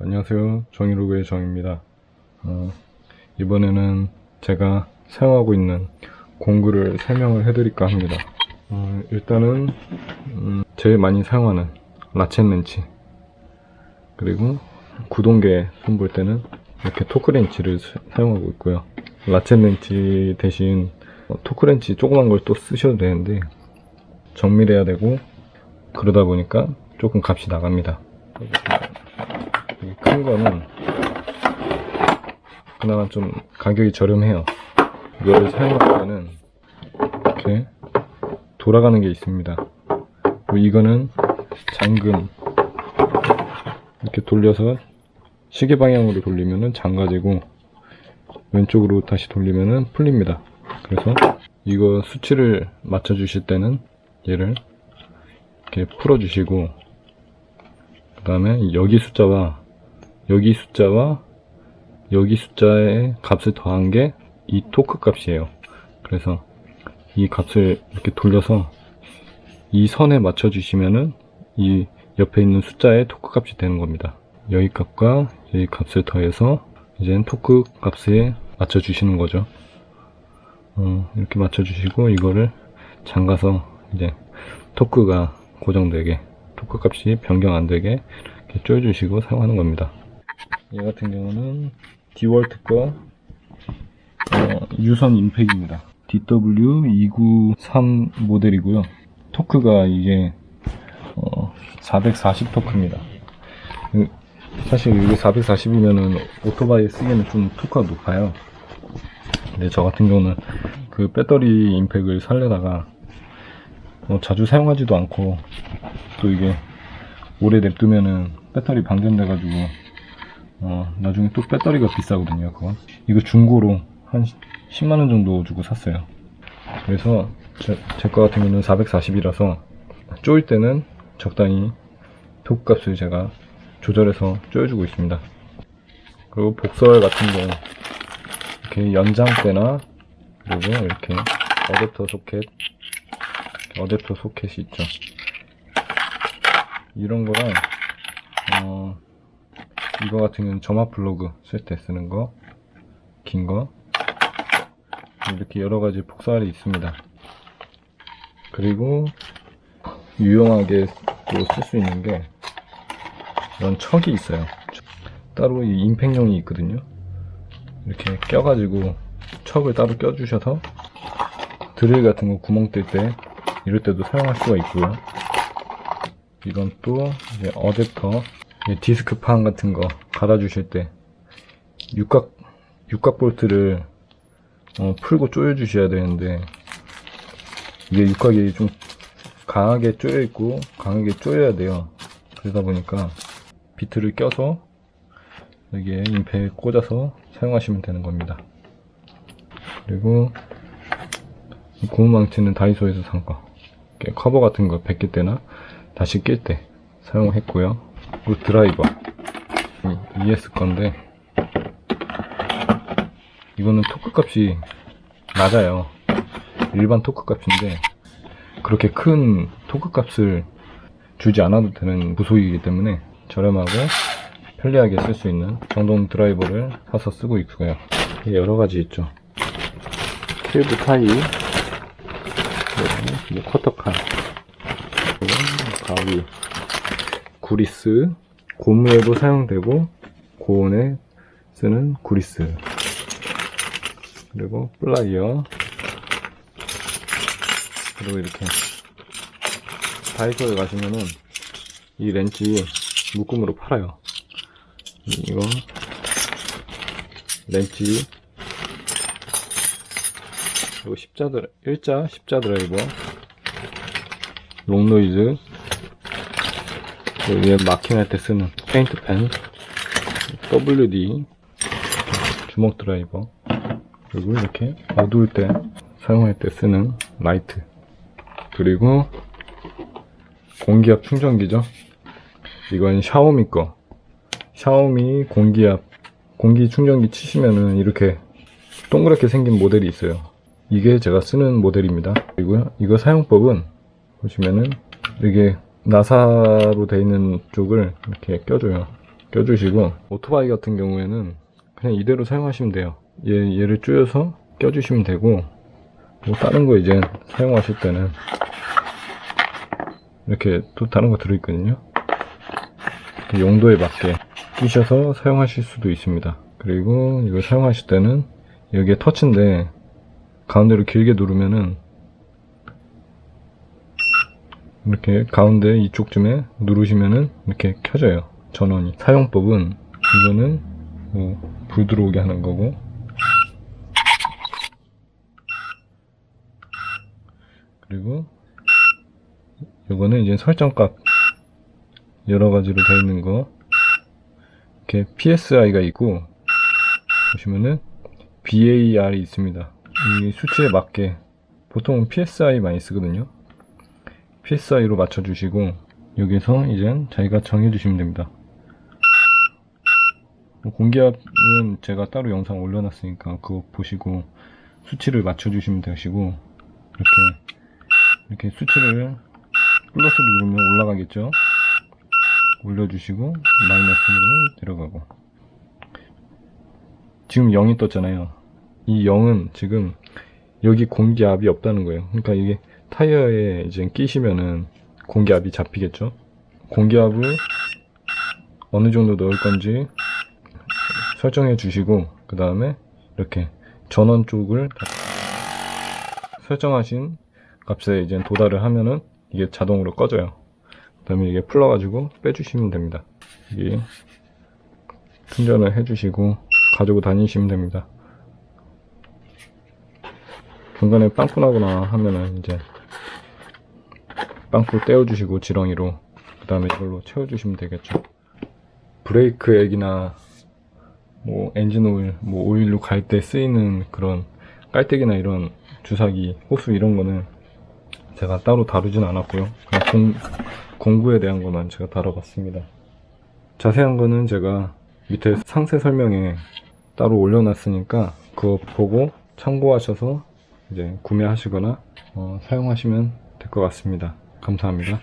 안녕하세요. 정의로그의 정입니다. 어, 이번에는 제가 사용하고 있는 공구를 설명을 해드릴까 합니다. 어, 일단은 음, 제일 많이 사용하는 라쳇 렌치 그리고 구동계 손볼 때는 이렇게 토크렌치를 사- 사용하고 있고요. 라쳇 렌치 대신 어, 토크렌치 조그만 걸 또 쓰셔도 되는데 정밀해야 되고 그러다 보니까 조금 값이 나갑니다. 거는 그나마 좀 가격이 저렴해요. 이거를 사용할 때는 이렇게 돌아가는 게 있습니다. 이거는 잠금 이렇게 돌려서 시계 방향으로 돌리면은 잠가지고 왼쪽으로 다시 돌리면은 풀립니다. 그래서 이거 수치를 맞춰 주실 때는 얘를 이렇게 풀어 주시고 그 다음에 여기 숫자와 여기 숫자와 여기 숫자의 값을 더한 게 이 토크 값이에요. 그래서 이 값을 이렇게 돌려서 이 선에 맞춰 주시면은 이 옆에 있는 숫자의 토크 값이 되는 겁니다. 여기 값과 여기 값을 더해서 이제는 토크 값에 맞춰 주시는 거죠. 어, 이렇게 맞춰 주시고 이거를 잠가서 이제 토크가 고정되게 토크 값이 변경 안 되게 이렇게 조여주시고 사용하는 겁니다. 얘 같은 경우는 디월트 거 어, 유선 임팩입니다. DW293 모델이고요. 토크가 이게 어, 440 토크입니다. 그, 사실 이게 440이면은 오토바이 쓰기에는 좀 토크가 높아요. 근데 저 같은 경우는 그 배터리 임팩을 살려다가 어, 자주 사용하지도 않고 또 이게 오래 냅두면은 배터리 방전돼가지고 어, 나중에 또 배터리가 비싸거든요 그거. 이거 중고로 한 10만원 정도 주고 샀어요. 그래서 제거 같은 경우는 440이라서 쪼일 때는 적당히 톡 값을 제가 조절해서 쪼여주고 있습니다. 그리고 복설 같은 경우 이렇게 연장 때나 그리고 이렇게 어댑터 소켓 어댑터 소켓이 있죠. 이런 거랑 어, 이거 같은 경우는 점화 플러그 쓸 때 쓰는 거, 긴 거, 이렇게 여러 가지 복사알이 있습니다. 그리고 유용하게 또 쓸 수 있는 게 이런 척이 있어요. 따로 이 임팩용이 있거든요. 이렇게 껴가지고 척을 따로 껴주셔서 드릴 같은 거 구멍 뜰 때 이럴 때도 사용할 수가 있고요. 이건 또 이제 어댑터 디스크판 같은 거 갈아주실 때 육각 육각 볼트를 어, 풀고 조여 주셔야 되는데 이게 육각이 좀 강하게 조여 있고 강하게 조여야 돼요. 그러다 보니까 비트를 껴서 여기에 임팩 꽂아서 사용하시면 되는 겁니다. 그리고 이 고무망치는 다이소에서 산 거. 커버 같은 거 벗길 때나 다시 낄 때 사용했고요. 그리고 드라이버. 이 ES 건데 이거는 토크 값이 낮아요. 일반 토크 값인데 그렇게 큰 토크 값을 주지 않아도 되는 부속이기 때문에 저렴하고 편리하게 쓸 수 있는 전동 드라이버를 사서 쓰고 있고요. 여러 가지 있죠. 킬브 타이, 뭐 커터칼, 가위, 구리스, 고무에도 사용되고 고온에 쓰는 구리스, 그리고 플라이어, 그리고 이렇게 다이소에 가시면은 이 렌치 묶음으로 팔아요. 이거 렌치. 그리고 십자 드라 일자 십자 드라이버. 롱노이즈 위에 마킹할 때 쓰는 페인트 펜 WD 주먹 드라이버 그리고 이렇게 어두울 때 사용할 때 쓰는 라이트 그리고 공기압 충전기죠 이건 샤오미 거 샤오미 공기압 공기 충전기 치시면은 이렇게 동그랗게 생긴 모델이 있어요. 이게 제가 쓰는 모델입니다. 그리고요, 이거 사용법은 보시면은 이게 나사로 되어 있는 쪽을 이렇게 껴줘요. 껴주시고 오토바이 같은 경우에는 그냥 이대로 사용하시면 돼요. 얘, 얘를 조여서 껴주시면 되고 뭐 다른 거 이제 사용하실 때는 이렇게 또 다른 거 들어있거든요. 그 용도에 맞게 끼셔서 사용하실 수도 있습니다. 그리고 이거 사용하실 때는 여기에 터치인데 가운데로 길게 누르면은 이렇게 가운데 이쪽쯤에 누르시면은 이렇게 켜져요. 전원이. 사용법은 이거는 뭐 불 들어오게 하는 거고. 그리고 이거는 이제 설정값 여러 가지로 되어 있는 거. 이렇게 PSI가 있고 보시면은 BAR이 있습니다. 이 수치에 맞게 보통은 PSI 많이 쓰거든요 PSI로 맞춰주시고 여기서 이제 자기가 정해주시면 됩니다. 뭐 공기압은 제가 따로 영상 올려놨으니까 그거 보시고 수치를 맞춰주시면 되시고 이렇게 이렇게 수치를 플러스를 누르면 올라가겠죠? 올려주시고 마이너스 누르면 내려가고. 지금 0이 떴잖아요. 이 0은 지금 여기 공기압이 없다는 거예요. 그러니까 이게 타이어에 이제 끼시면은 공기압이 잡히겠죠? 공기압을 어느 정도 넣을 건지 설정해 주시고 그 다음에 이렇게 전원 쪽을 다 설정하신 값에 이제 도달을 하면은 이게 자동으로 꺼져요. 그 다음에 이게 풀러가지고 빼주시면 됩니다. 이게 충전을 해주시고 가지고 다니시면 됩니다. 중간에 빵꾸 나거나 하면은 이제 빵꾸 떼어주시고 지렁이로 그 다음에 이걸로 채워주시면 되겠죠 브레이크 액이나 뭐 엔진 오일, 뭐 오일로 갈 때 쓰이는 그런 깔때기나 이런 주사기, 호수 이런 거는 제가 따로 다루진 않았고요. 그냥 공, 공구에 대한 것만 제가 다뤄봤습니다. 자세한 거는 제가 밑에 상세 설명에 따로 올려놨으니까 그거 보고 참고하셔서 이제 구매하시거나 어, 사용하시면 될 것 같습니다. 감사합니다.